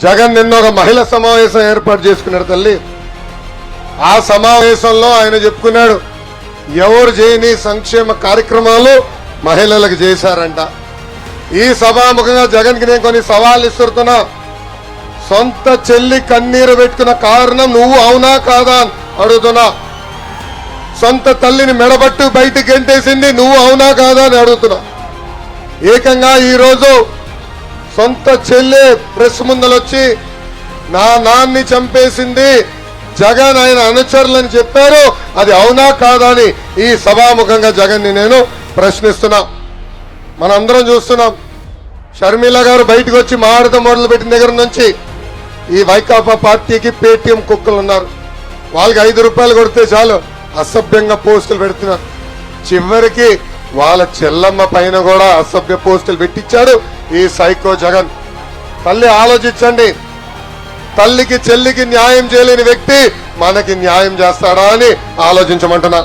జగన్ నిన్న ఒక మహిళ సమావేశం ఏర్పాటు చేసుకున్నాడు తల్లి. ఆ సమావేశంలో ఆయన చెప్పుకున్నాడు ఎవరు చేయని సంక్షేమ కార్యక్రమాలు మహిళలకు చేశారంట. ఈ సభాముఖంగా జగన్కి నేను కొన్ని సవాళ్ళు ఇస్తున్నా. సొంత చెల్లి కన్నీరు పెట్టుకున్న కారణం నువ్వు అవునా కాదా అని అడుగుతున్నా. సొంత తల్లిని మెడబట్టు బయటికి గెంటేసింది నువ్వు అవునా కాదా అని అడుగుతున్నా. ఏకంగా ఈరోజు సొంత చెల్లె ప్రెస్ ముందలొచ్చి నా నాన్ని చంపేసింది జగన్ ఆయన అనుచరులని చెప్పారు. అది అవునా కాదా అని ఈ సభాముఖంగా జగన్ని నేను ప్రశ్నిస్తున్నా. మనందరం చూస్తున్నాం. షర్మిల గారు బయటకు వచ్చి మాడటం మొదలు పెట్టిన దగ్గర నుంచి ఈ వైకాపా పార్టీకి పేటీఎం కుక్కలు ఉన్నారు. వాళ్ళకి ఐదు రూపాయలు కొడితే చాలు. అసభ్యంగా పోస్టులు పెడుతున్నారు. చివరికి వాళ్ళ చెల్లమ్మ పైన కూడా అసభ్య పోస్టులు పెట్టించాడు ఈ సైకో జగన్. తల్లి ఆలోచించండి. తల్లికి చెల్లికి న్యాయం చేయలేని వ్యక్తి మనకి న్యాయం చేస్తాడా అని ఆలోచించమంటున్నా.